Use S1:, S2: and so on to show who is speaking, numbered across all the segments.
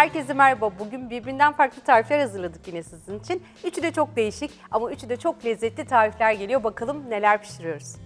S1: Herkese merhaba. Bugün birbirinden farklı tarifler hazırladık yine sizin için. Üçü de çok değişik ama üçü de çok lezzetli tarifler geliyor. Bakalım neler pişiriyoruz.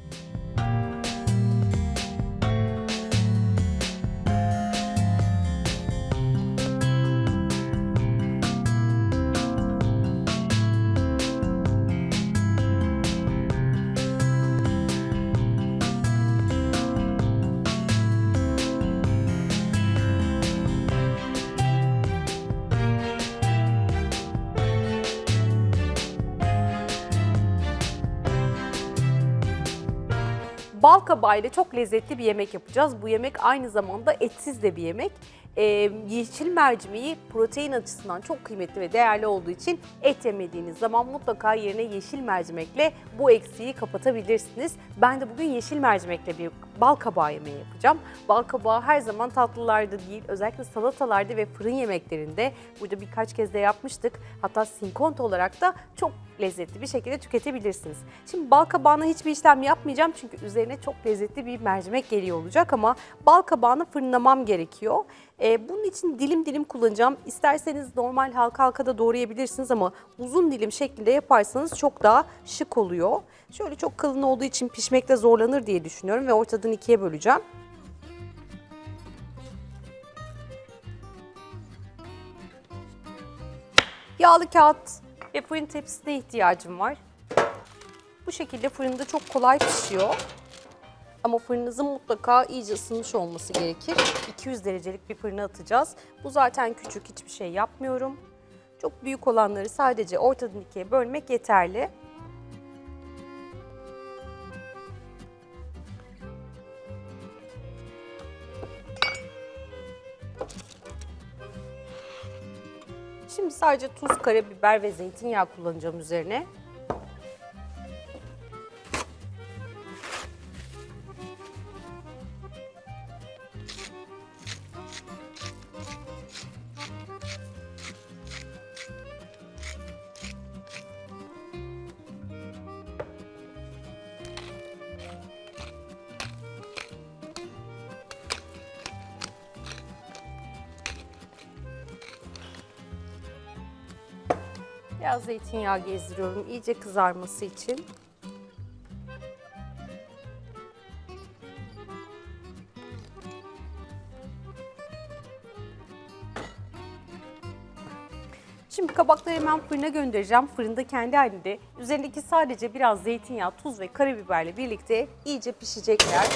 S1: Bal kabağı ile çok lezzetli bir yemek yapacağız. Bu yemek aynı zamanda etsiz de bir yemek. Ee, yeşil mercimeği protein açısından çok kıymetli ve değerli olduğu için et yemediğiniz zaman mutlaka yerine yeşil mercimekle bu eksiği kapatabilirsiniz. Ben de bugün yeşil mercimekle bir bal kabağı yemeği yapacağım. Bal kabağı her zaman tatlılarda değil, özellikle salatalarda ve fırın yemeklerinde burada birkaç kez de yapmıştık. Hatta sinkont olarak da çok lezzetli bir şekilde tüketebilirsiniz. Şimdi bal kabağına hiçbir işlem yapmayacağım çünkü üzerine çok lezzetli bir mercimek geliyor olacak ama bal kabağını fırınlamam gerekiyor. Ee, bunun için dilim dilim kullanacağım. İsterseniz normal halka halka da doğrayabilirsiniz ama uzun dilim şeklinde yaparsanız çok daha şık oluyor. Şöyle çok kalın olduğu için pişmekte zorlanır diye düşünüyorum ve ortadan ikiye böleceğim. Yağlı kağıt ve fırın tepsisine ihtiyacım var. Bu şekilde fırında çok kolay pişiyor. Ama fırınınızın mutlaka iyice ısınmış olması gerekir. 200 derecelik bir fırına atacağız. Bu zaten küçük, hiçbir şey yapmıyorum. Çok büyük olanları sadece ortadan ikiye bölmek yeterli. Şimdi sadece tuz, karabiber ve zeytinyağı kullanacağım üzerine. Biraz zeytinyağı gezdiriyorum iyice kızarması için. Şimdi kabakları hemen fırına göndereceğim. Fırında kendi halinde. Üzerindeki sadece biraz zeytinyağı, tuz ve karabiberle birlikte iyice pişecekler.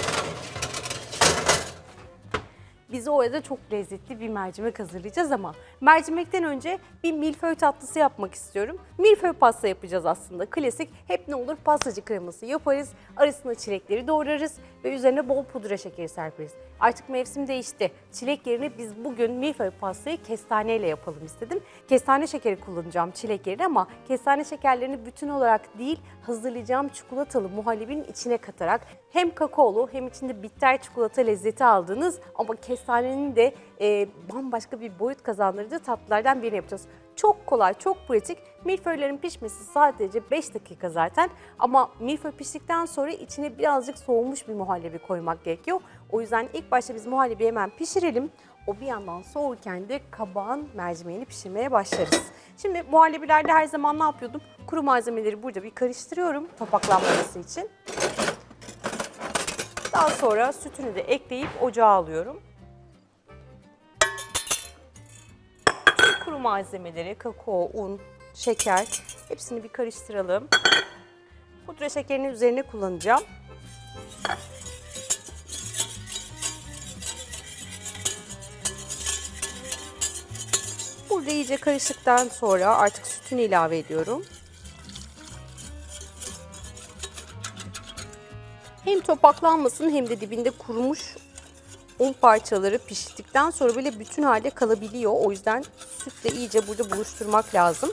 S1: Biz o arada çok lezzetli bir mercimek hazırlayacağız ama mercimekten önce bir milföy tatlısı yapmak istiyorum. Milföy pasta yapacağız aslında. Klasik hep ne olur pastacı kreması yaparız. Arasına çilekleri doğrarız ve üzerine bol pudra şekeri serperiz. Artık mevsim değişti. Çilek yerine biz bugün milföy pastayı kestaneyle yapalım istedim. Kestane şekeri kullanacağım çilek yerine ama kestane şekerlerini bütün olarak değil hazırlayacağım çikolatalı muhallebinin içine katarak hem kakaolu hem içinde bitter çikolata lezzeti aldığınız ama kestanenin de e, bambaşka bir boyut kazandırıcı tatlılardan birini yapacağız. Çok kolay, çok pratik. Milföylerin pişmesi sadece 5 dakika zaten. Ama milföy piştikten sonra içine birazcık soğumuş bir muhallebi koymak gerekiyor. O yüzden ilk başta biz muhallebi hemen pişirelim. O bir yandan soğurken de kabağın mercimeğini pişirmeye başlarız. Şimdi muhallebilerde her zaman ne yapıyordum? Kuru malzemeleri burada bir karıştırıyorum topaklanmaması için. Daha sonra sütünü de ekleyip ocağa alıyorum. Kuru malzemeleri, kakao, un, şeker hepsini bir karıştıralım. Pudra şekerini üzerine kullanacağım. Burada iyice karıştıktan sonra artık sütünü ilave ediyorum. Hem topaklanmasın hem de dibinde kurumuş un parçaları piştikten sonra böyle bütün halde kalabiliyor. O yüzden sütle iyice burada buluşturmak lazım.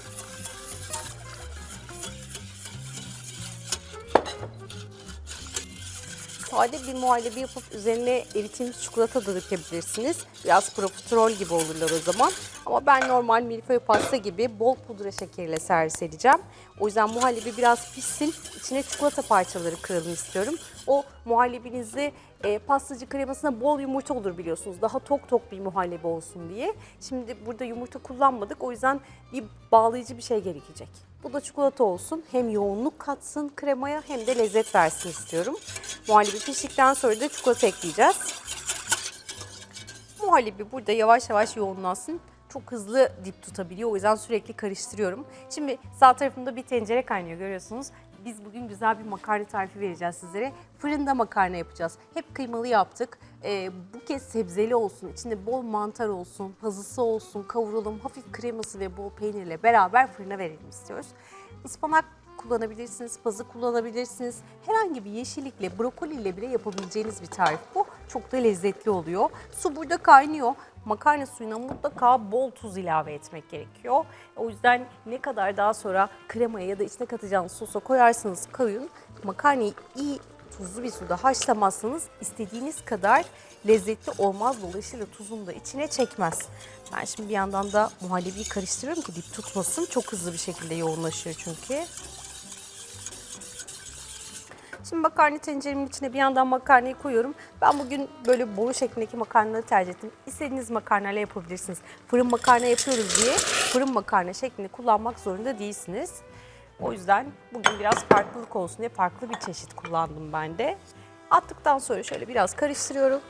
S1: Sade bir muhallebi yapıp üzerine eritilmiş çikolata da dökebilirsiniz. Biraz profiterol gibi olurlar o zaman. Ama ben normal milföy pasta gibi bol pudra şekeriyle servis edeceğim. O yüzden muhallebi biraz pişsin. İçine çikolata parçaları kıralım istiyorum. O muhallebinizi e, pastacı kremasına bol yumurta olur biliyorsunuz. Daha tok tok bir muhallebi olsun diye. Şimdi burada yumurta kullanmadık. O yüzden bir bağlayıcı bir şey gerekecek. Bu da çikolata olsun. Hem yoğunluk katsın kremaya hem de lezzet versin istiyorum. Muhallebi piştikten sonra da çikolata ekleyeceğiz. Muhallebi burada yavaş yavaş yoğunlaşsın. Çok hızlı dip tutabiliyor. O yüzden sürekli karıştırıyorum. Şimdi sağ tarafımda bir tencere kaynıyor görüyorsunuz. Biz bugün güzel bir makarna tarifi vereceğiz sizlere. Fırında makarna yapacağız. Hep kıymalı yaptık. Ee, bu kez sebzeli olsun, içinde bol mantar olsun, pazısı olsun, kavrulum, hafif kreması ve bol peynirle beraber fırına verelim istiyoruz. Ispanak kullanabilirsiniz, pazı kullanabilirsiniz. Herhangi bir yeşillikle, brokoliyle bile yapabileceğiniz bir tarif bu. Çok da lezzetli oluyor. Su burada kaynıyor. Makarna suyuna mutlaka bol tuz ilave etmek gerekiyor. O yüzden ne kadar daha sonra kremaya ya da içine katacağınız sosa koyarsanız koyun. Makarnayı iyi tuzlu bir suda haşlamazsanız istediğiniz kadar lezzetli olmaz. Dolayısıyla tuzunu da içine çekmez. Ben şimdi bir yandan da muhallebiyi karıştırıyorum ki dip tutmasın. Çok hızlı bir şekilde yoğunlaşıyor çünkü. Şimdi makarna tenceremin içine bir yandan makarnayı koyuyorum. Ben bugün böyle boru şeklindeki makarnaları tercih ettim. İstediğiniz makarnayla yapabilirsiniz. Fırın makarna yapıyoruz diye fırın makarna şeklini kullanmak zorunda değilsiniz. O yüzden bugün biraz farklılık olsun diye farklı bir çeşit kullandım ben de. Attıktan sonra şöyle biraz karıştırıyorum.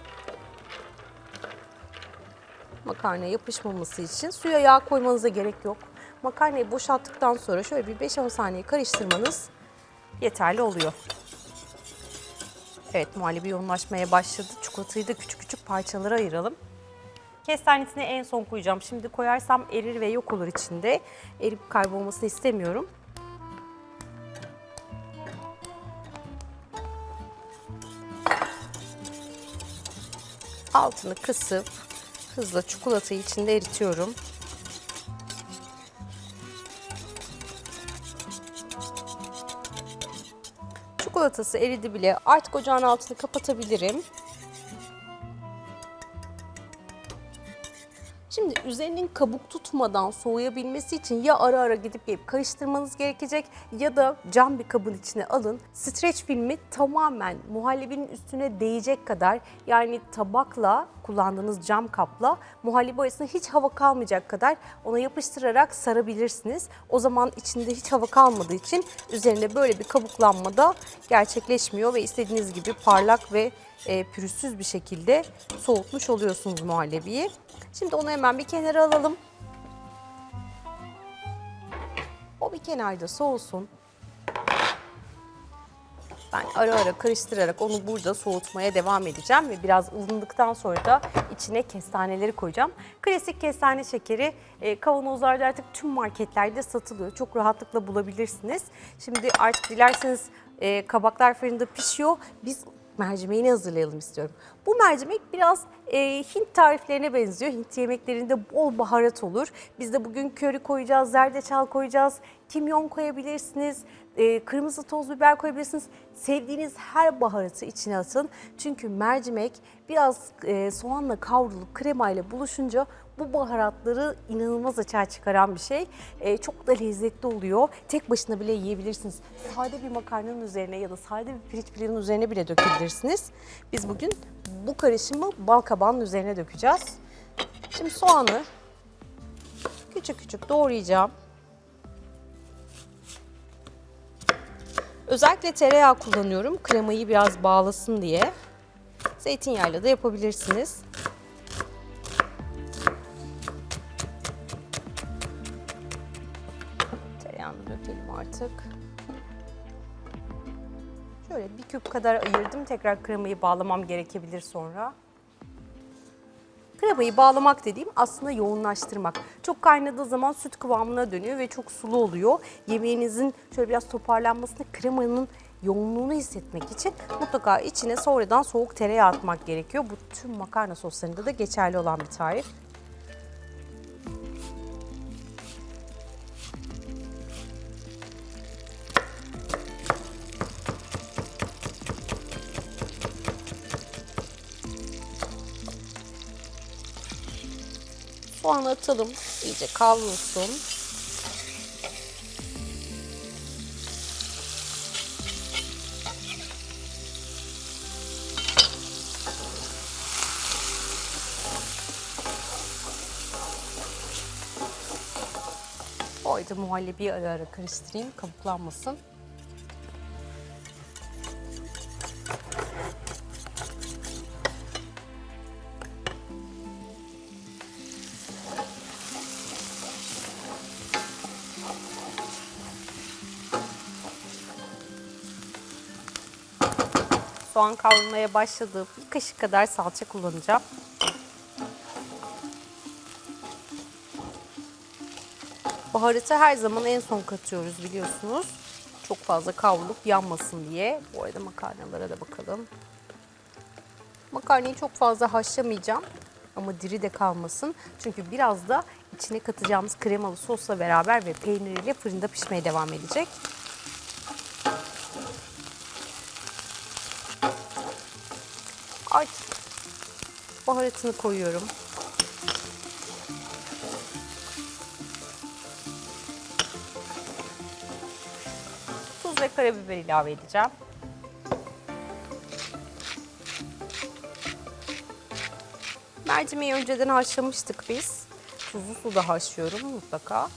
S1: Makarna yapışmaması için suya yağ koymanıza gerek yok. Makarnayı boşalttıktan sonra şöyle bir 5-10 saniye karıştırmanız yeterli oluyor. Evet muhallebi yoğunlaşmaya başladı. Çikolatayı da küçük küçük parçalara ayıralım. Kestanesini en son koyacağım. Şimdi koyarsam erir ve yok olur içinde. Erip kaybolmasını istemiyorum. Altını kısıp hızla çikolatayı içinde eritiyorum. Çikolatası eridi bile. Artık ocağın altını kapatabilirim. Şimdi üzerinin kabuk tutmadan soğuyabilmesi için ya ara ara gidip gelip karıştırmanız gerekecek ya da cam bir kabın içine alın. Streç filmi tamamen muhallebinin üstüne değecek kadar yani tabakla kullandığınız cam kapla muhallebi arasında hiç hava kalmayacak kadar ona yapıştırarak sarabilirsiniz. O zaman içinde hiç hava kalmadığı için üzerinde böyle bir kabuklanma da gerçekleşmiyor ve istediğiniz gibi parlak ve e, pürüzsüz bir şekilde soğutmuş oluyorsunuz muhallebiyi. Şimdi onu hemen bir kenara alalım. O bir kenarda soğusun. Ben ara ara karıştırarak onu burada soğutmaya devam edeceğim ve biraz ılındıktan sonra da içine kestaneleri koyacağım. Klasik kestane şekeri e, kavanozlarda artık tüm marketlerde satılıyor. Çok rahatlıkla bulabilirsiniz. Şimdi artık dilerseniz e, kabaklar fırında pişiyor. Biz mercimeğini hazırlayalım istiyorum. Bu mercimek biraz e, Hint tariflerine benziyor. Hint yemeklerinde bol baharat olur. Biz de bugün köri koyacağız, zerdeçal koyacağız, kimyon koyabilirsiniz, e, kırmızı toz biber koyabilirsiniz. Sevdiğiniz her baharatı içine atın. Çünkü mercimek biraz e, soğanla kavrulup kremayla buluşunca bu baharatları inanılmaz açığa çıkaran bir şey. E, çok da lezzetli oluyor. Tek başına bile yiyebilirsiniz. Sade bir makarnanın üzerine ya da sade bir pirinç pilavının üzerine bile dökebilirsiniz. Biz bugün bu karışımı bal kabağının üzerine dökeceğiz. Şimdi soğanı küçük küçük doğrayacağım. Özellikle tereyağı kullanıyorum. Kremayı biraz bağlasın diye. Zeytinyağıyla da yapabilirsiniz. Artık. Şöyle bir küp kadar ayırdım. Tekrar kremayı bağlamam gerekebilir sonra. Kremayı bağlamak dediğim aslında yoğunlaştırmak. Çok kaynadığı zaman süt kıvamına dönüyor ve çok sulu oluyor. Yemeğinizin şöyle biraz toparlanmasını, kremanın yoğunluğunu hissetmek için mutlaka içine sonradan soğuk tereyağı atmak gerekiyor. Bu tüm makarna soslarında da geçerli olan bir tarif. soğan atalım. İyice kavrulsun. Oyda muhallebiyi ara ara karıştırayım kabuklanmasın. Soğan kavrulmaya başladı. Bir kaşık kadar salça kullanacağım. Baharatı her zaman en son katıyoruz biliyorsunuz. Çok fazla kavrulup yanmasın diye. Bu arada makarnalara da bakalım. Makarnayı çok fazla haşlamayacağım ama diri de kalmasın. Çünkü biraz da içine katacağımız kremalı sosla beraber ve peyniriyle fırında pişmeye devam edecek. Ay. Baharatını koyuyorum. Tuz ve karabiber ilave edeceğim. Mercimeği önceden haşlamıştık biz. Tuzlu suda haşlıyorum mutlaka.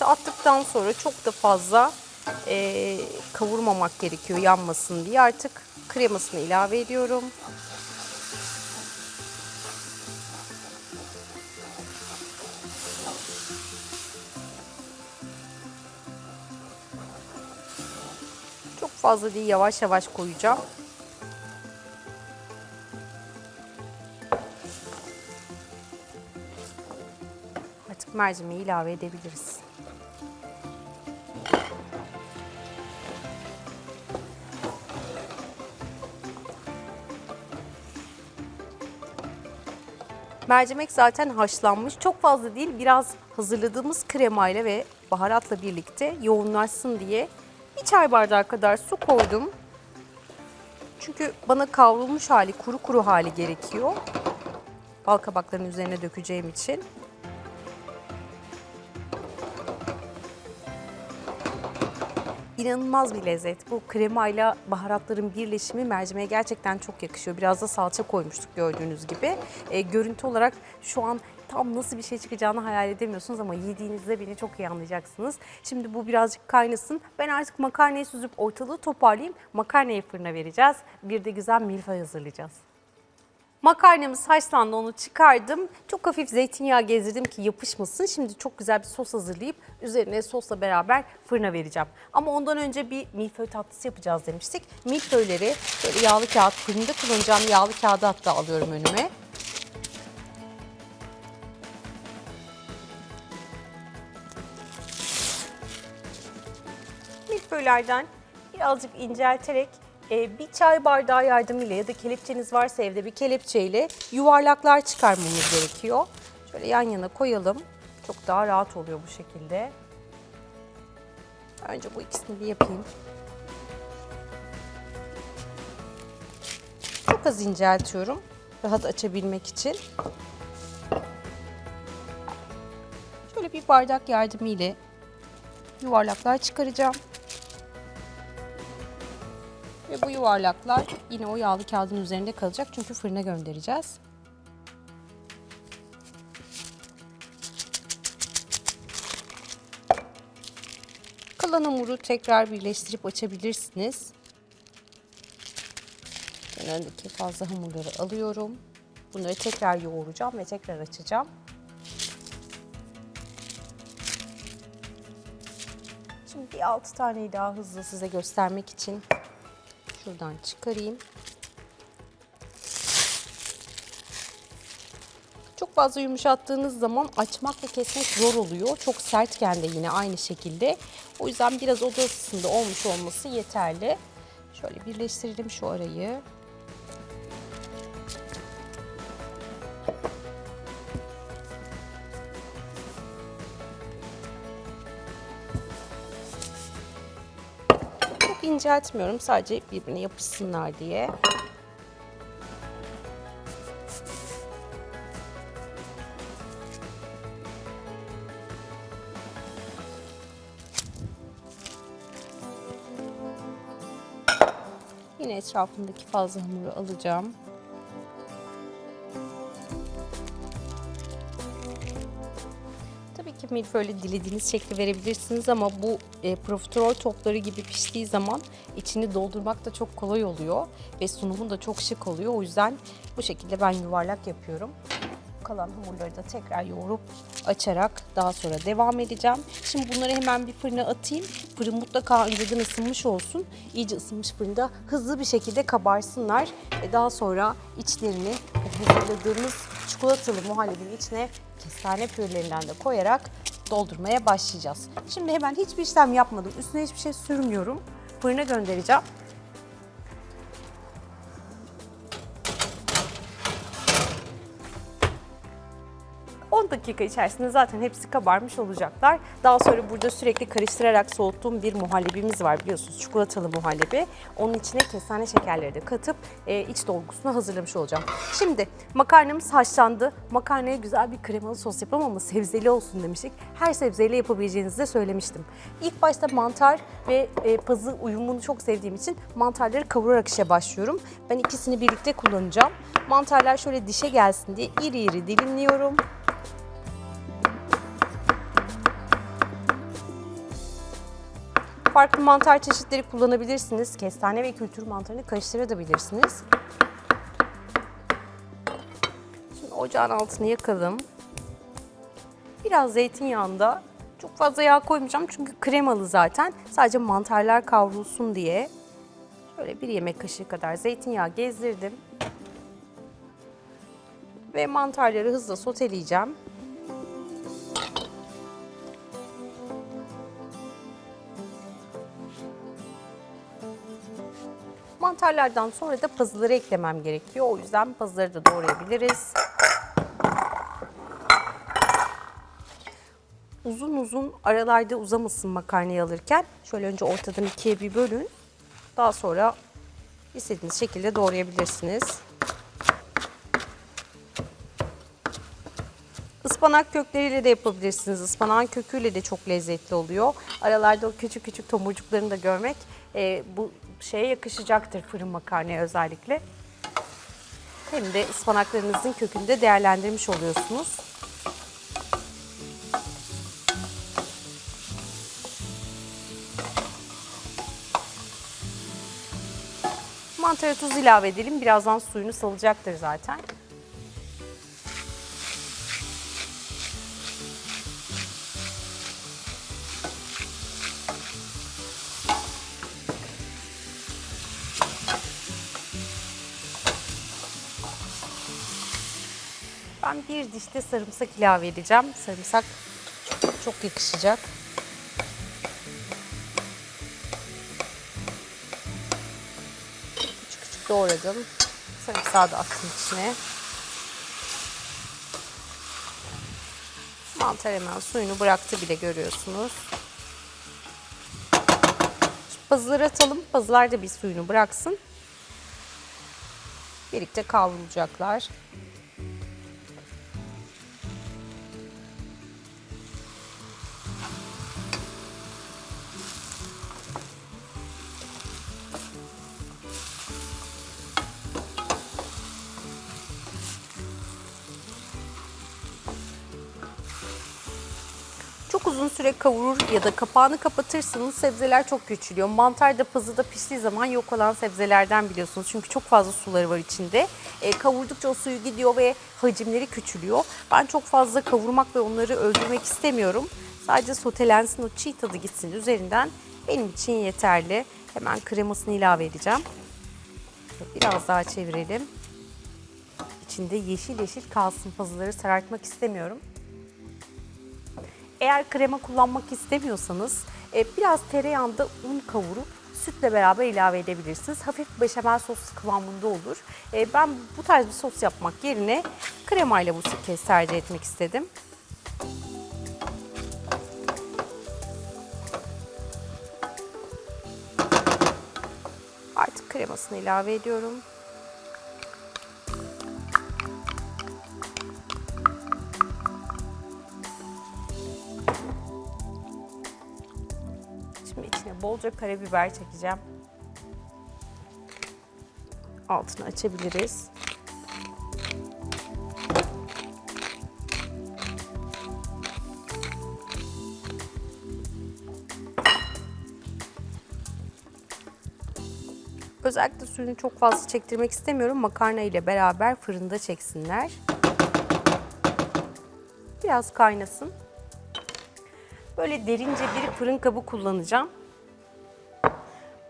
S1: Baharatı attıktan sonra çok da fazla eee, kavurmamak gerekiyor yanmasın diye. Artık kremasını ilave ediyorum. Çok fazla değil yavaş yavaş koyacağım. Artık mercimeği ilave edebiliriz. Mercimek zaten haşlanmış. Çok fazla değil, biraz hazırladığımız kremayla ve baharatla birlikte yoğunlaşsın diye bir çay bardağı kadar su koydum. Çünkü bana kavrulmuş hali, kuru kuru hali gerekiyor. Bal kabaklarının üzerine dökeceğim için. İnanılmaz bir lezzet. Bu kremayla baharatların birleşimi mercimeğe gerçekten çok yakışıyor. Biraz da salça koymuştuk gördüğünüz gibi. E, görüntü olarak şu an tam nasıl bir şey çıkacağını hayal edemiyorsunuz ama yediğinizde beni çok iyi anlayacaksınız. Şimdi bu birazcık kaynasın. Ben artık makarnayı süzüp ortalığı toparlayayım. Makarnayı fırına vereceğiz. Bir de güzel milföy hazırlayacağız. Makarnamız haşlandı onu çıkardım. Çok hafif zeytinyağı gezdirdim ki yapışmasın. Şimdi çok güzel bir sos hazırlayıp üzerine sosla beraber fırına vereceğim. Ama ondan önce bir milföy tatlısı yapacağız demiştik. Milföyleri böyle yağlı kağıt, fırında kullanacağım yağlı kağıdı hatta alıyorum önüme. milföylerden birazcık incelterek e, bir çay bardağı yardımıyla ya da kelepçeniz varsa evde bir kelepçeyle yuvarlaklar çıkarmamız gerekiyor. Şöyle yan yana koyalım. Çok daha rahat oluyor bu şekilde. Önce bu ikisini bir yapayım. Çok az inceltiyorum. Rahat açabilmek için. Şöyle bir bardak yardımıyla yuvarlaklar çıkaracağım. Ve bu yuvarlaklar yine o yağlı kağıdın üzerinde kalacak çünkü fırına göndereceğiz. Kalan hamuru tekrar birleştirip açabilirsiniz. Ben fazla hamurları alıyorum. Bunları tekrar yoğuracağım ve tekrar açacağım. Şimdi bir 6 taneyi daha hızlı size göstermek için Şuradan çıkarayım. Çok fazla yumuşattığınız zaman açmak ve kesmek zor oluyor. Çok sertken de yine aynı şekilde. O yüzden biraz oda ısısında olmuş olması yeterli. Şöyle birleştirelim şu arayı. İnceltmiyorum sadece birbirine yapışsınlar diye. Yine etrafındaki fazla hamuru alacağım. Milföyle dilediğiniz şekli verebilirsiniz ama bu e, profiterol topları gibi piştiği zaman içini doldurmak da çok kolay oluyor ve sunumu da çok şık oluyor. O yüzden bu şekilde ben yuvarlak yapıyorum. Kalan hamurları da tekrar yoğurup açarak daha sonra devam edeceğim. Şimdi bunları hemen bir fırına atayım. Fırın mutlaka önceden ısınmış olsun. İyice ısınmış fırında hızlı bir şekilde kabarsınlar. Ve daha sonra içlerini hazırladığımız çikolatalı muhallebinin içine kestane pürelerinden de koyarak doldurmaya başlayacağız. Şimdi hemen hiçbir işlem yapmadım. Üstüne hiçbir şey sürmüyorum. Fırına göndereceğim. 10 dakika içerisinde zaten hepsi kabarmış olacaklar. Daha sonra burada sürekli karıştırarak soğuttuğum bir muhallebimiz var biliyorsunuz çikolatalı muhallebi. Onun içine kestane şekerleri de katıp e, iç dolgusunu hazırlamış olacağım. Şimdi makarnamız haşlandı. Makarnaya güzel bir kremalı sos yapalım ama sebzeli olsun demiştik. Her sebzeyle yapabileceğinizi de söylemiştim. İlk başta mantar ve e, pazı uyumunu çok sevdiğim için mantarları kavurarak işe başlıyorum. Ben ikisini birlikte kullanacağım. Mantarlar şöyle dişe gelsin diye iri iri dilimliyorum. Farklı mantar çeşitleri kullanabilirsiniz. Kestane ve kültür mantarını karıştırabilirsiniz. Şimdi ocağın altını yakalım. Biraz zeytinyağında çok fazla yağ koymayacağım çünkü kremalı zaten. Sadece mantarlar kavrulsun diye. Şöyle bir yemek kaşığı kadar zeytinyağı gezdirdim. Ve mantarları hızla soteleyeceğim. Mantarlardan sonra da pazıları eklemem gerekiyor. O yüzden pazıları da doğrayabiliriz. Uzun uzun aralarda uzamasın makarnayı alırken. Şöyle önce ortadan ikiye bir bölün. Daha sonra istediğiniz şekilde doğrayabilirsiniz. Ispanak kökleriyle de yapabilirsiniz. Ispanağın köküyle de çok lezzetli oluyor. Aralarda o küçük küçük tomurcuklarını da görmek e, bu şeye yakışacaktır fırın makarnaya özellikle. Hem de ıspanaklarınızın kökünü de değerlendirmiş oluyorsunuz. Mantara tuz ilave edelim. Birazdan suyunu salacaktır zaten. Ben bir dişte sarımsak ilave edeceğim. Sarımsak çok yakışacak. Küçük küçük doğradım. Sarımsağı da attım içine. Mantar hemen suyunu bıraktı bile görüyorsunuz. Şimdi pazıları atalım. Pazılar da bir suyunu bıraksın. Birlikte kavrulacaklar. Uzun süre kavurur ya da kapağını kapatırsanız sebzeler çok küçülüyor. Mantar da pazı da piştiği zaman yok olan sebzelerden biliyorsunuz. Çünkü çok fazla suları var içinde. E, kavurdukça o suyu gidiyor ve hacimleri küçülüyor. Ben çok fazla kavurmak ve onları öldürmek istemiyorum. Sadece sotelensin o çiğ tadı gitsin üzerinden benim için yeterli. Hemen kremasını ilave edeceğim. Biraz daha çevirelim. İçinde yeşil yeşil kalsın pazıları sarartmak istemiyorum. Eğer krema kullanmak istemiyorsanız e, biraz tereyağında un kavurup sütle beraber ilave edebilirsiniz. Hafif beşamel sos kıvamında olur. E, ben bu tarz bir sos yapmak yerine kremayla bu kez tercih etmek istedim. Artık kremasını ilave ediyorum. bolca karabiber çekeceğim. Altını açabiliriz. Özellikle suyunu çok fazla çektirmek istemiyorum. Makarna ile beraber fırında çeksinler. Biraz kaynasın. Böyle derince bir fırın kabı kullanacağım.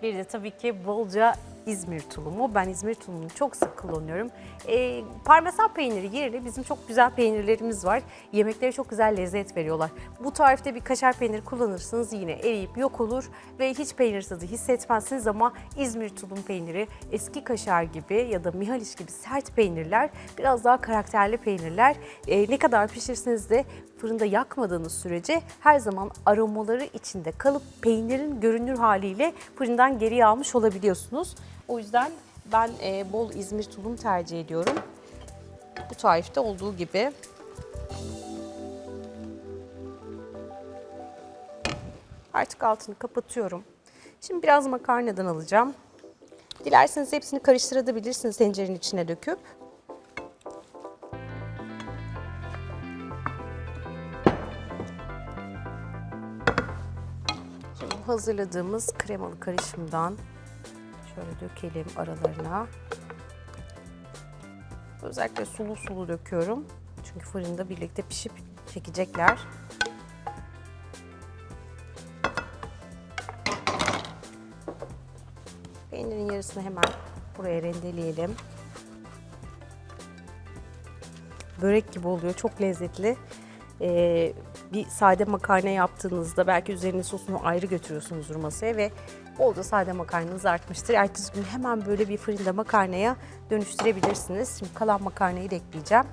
S1: Bir de tabii ki bolca İzmir tulumu. Ben İzmir tulumunu çok sık kullanıyorum. Ee, parmesan peyniri yerine bizim çok güzel peynirlerimiz var. Yemeklere çok güzel lezzet veriyorlar. Bu tarifte bir kaşar peyniri kullanırsanız yine eriyip yok olur ve hiç peynir tadı hissetmezsiniz ama İzmir tulum peyniri eski kaşar gibi ya da mihaliş gibi sert peynirler biraz daha karakterli peynirler. Ee, ne kadar pişirseniz de fırında yakmadığınız sürece her zaman aromaları içinde kalıp peynirin görünür haliyle fırından geriye almış olabiliyorsunuz. O yüzden ben e, bol İzmir tulum tercih ediyorum. Bu tarifte olduğu gibi. Artık altını kapatıyorum. Şimdi biraz makarnadan alacağım. Dilerseniz hepsini karıştırabilirsiniz tencerenin içine döküp. Şimdi hazırladığımız kremalı karışımdan şöyle dökelim aralarına. Özellikle sulu sulu döküyorum. Çünkü fırında birlikte pişip çekecekler. Peynirin yarısını hemen buraya rendeleyelim. Börek gibi oluyor. Çok lezzetli. Ee, bir sade makarna yaptığınızda belki üzerine sosunu ayrı götürüyorsunuzdur masaya ve bolca sade makarnanız artmıştır. Ertesi gün hemen böyle bir fırında makarnaya dönüştürebilirsiniz. Şimdi kalan makarnayı da ekleyeceğim.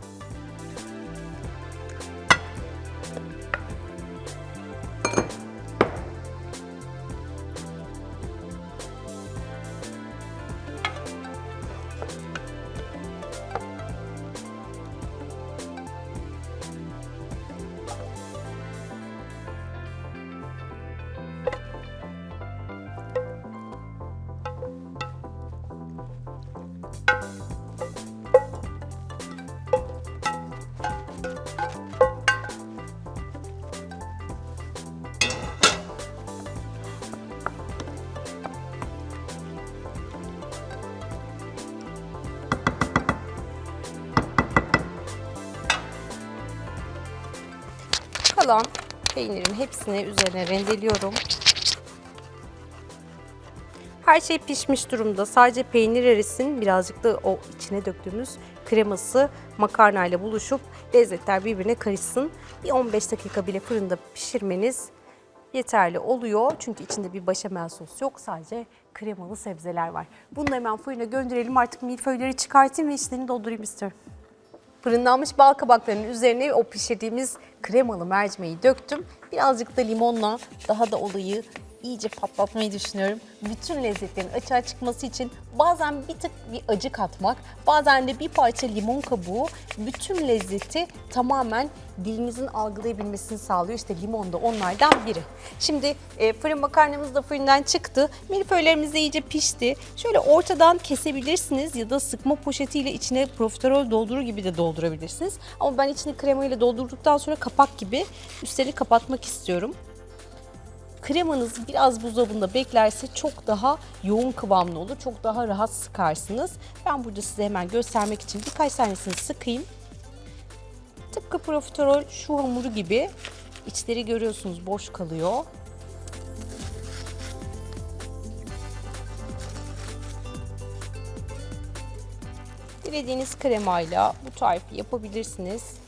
S1: Hepsini üzerine rendeliyorum. Her şey pişmiş durumda. Sadece peynir erisin. Birazcık da o içine döktüğümüz kreması makarnayla buluşup lezzetler birbirine karışsın. Bir 15 dakika bile fırında pişirmeniz yeterli oluyor. Çünkü içinde bir başamel sos yok. Sadece kremalı sebzeler var. Bunu hemen fırına gönderelim. Artık milföyleri çıkartayım ve içlerini doldurayım istiyorum. Fırınlanmış bal kabaklarının üzerine o pişirdiğimiz kremalı mercimeği döktüm. Birazcık da limonla daha da olayı iyice patlatmayı düşünüyorum. Bütün lezzetlerin açığa çıkması için bazen bir tık bir acı katmak, bazen de bir parça limon kabuğu bütün lezzeti tamamen dilinizin algılayabilmesini sağlıyor. İşte limon da onlardan biri. Şimdi e, fırın makarnamız da fırından çıktı. Milföylerimiz de iyice pişti. Şöyle ortadan kesebilirsiniz ya da sıkma poşetiyle içine profiterol doldurur gibi de doldurabilirsiniz. Ama ben içini kremayla doldurduktan sonra kapak gibi üstlerini kapatmak istiyorum. Kremanız biraz buzdolabında beklerse çok daha yoğun kıvamlı olur. Çok daha rahat sıkarsınız. Ben burada size hemen göstermek için birkaç tanesini sıkayım. Tıpkı profiterol şu hamuru gibi içleri görüyorsunuz boş kalıyor. Dilediğiniz kremayla bu tarifi yapabilirsiniz.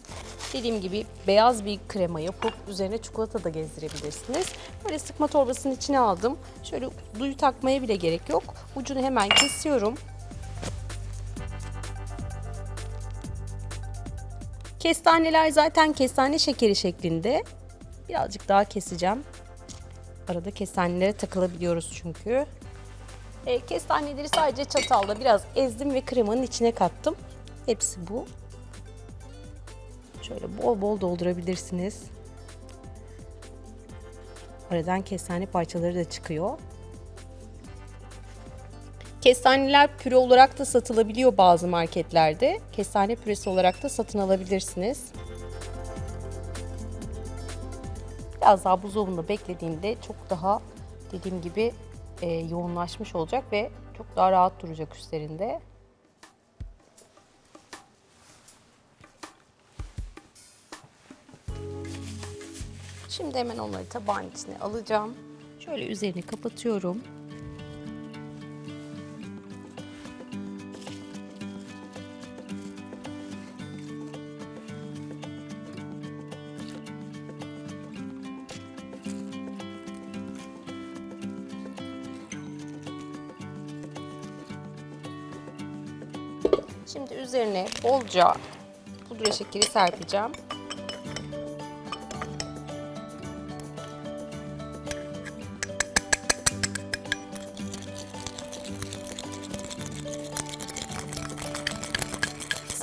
S1: Dediğim gibi beyaz bir krema yapıp üzerine çikolata da gezdirebilirsiniz. Böyle sıkma torbasının içine aldım. Şöyle duyu takmaya bile gerek yok. Ucunu hemen kesiyorum. Kestaneler zaten kestane şekeri şeklinde. Birazcık daha keseceğim. Arada kestanelere takılabiliyoruz çünkü. E, kestaneleri sadece çatalla biraz ezdim ve kremanın içine kattım. Hepsi bu. Şöyle bol bol doldurabilirsiniz. Aradan kestane parçaları da çıkıyor. Kestaneler püre olarak da satılabiliyor bazı marketlerde. Kestane püresi olarak da satın alabilirsiniz. Biraz daha buzdolabında beklediğinde çok daha dediğim gibi e, yoğunlaşmış olacak ve çok daha rahat duracak üstlerinde. Şimdi hemen onları tabağın içine alacağım. Şöyle üzerini kapatıyorum. Şimdi üzerine bolca pudra şekeri serpeceğim.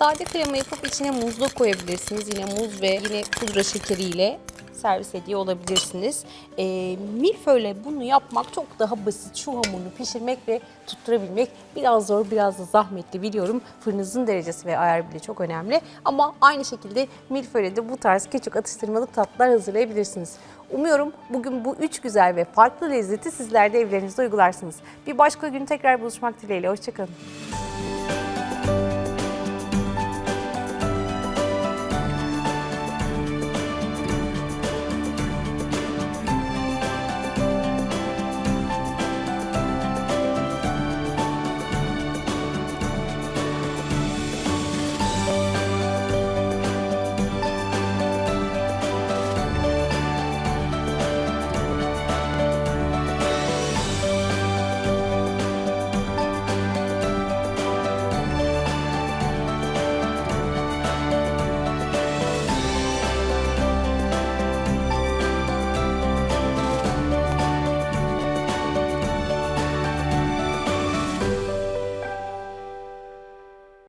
S1: Sade krema yapıp içine muz da koyabilirsiniz. Yine muz ve yine pudra şekeriyle servis ediyor olabilirsiniz. E, milföyle bunu yapmak çok daha basit. Şu hamurunu pişirmek ve tutturabilmek biraz zor, biraz da zahmetli biliyorum. Fırınızın derecesi ve ayar bile çok önemli. Ama aynı şekilde milföyle de bu tarz küçük atıştırmalık tatlılar hazırlayabilirsiniz. Umuyorum bugün bu üç güzel ve farklı lezzeti sizler de evlerinizde uygularsınız. Bir başka gün tekrar buluşmak dileğiyle. Hoşçakalın.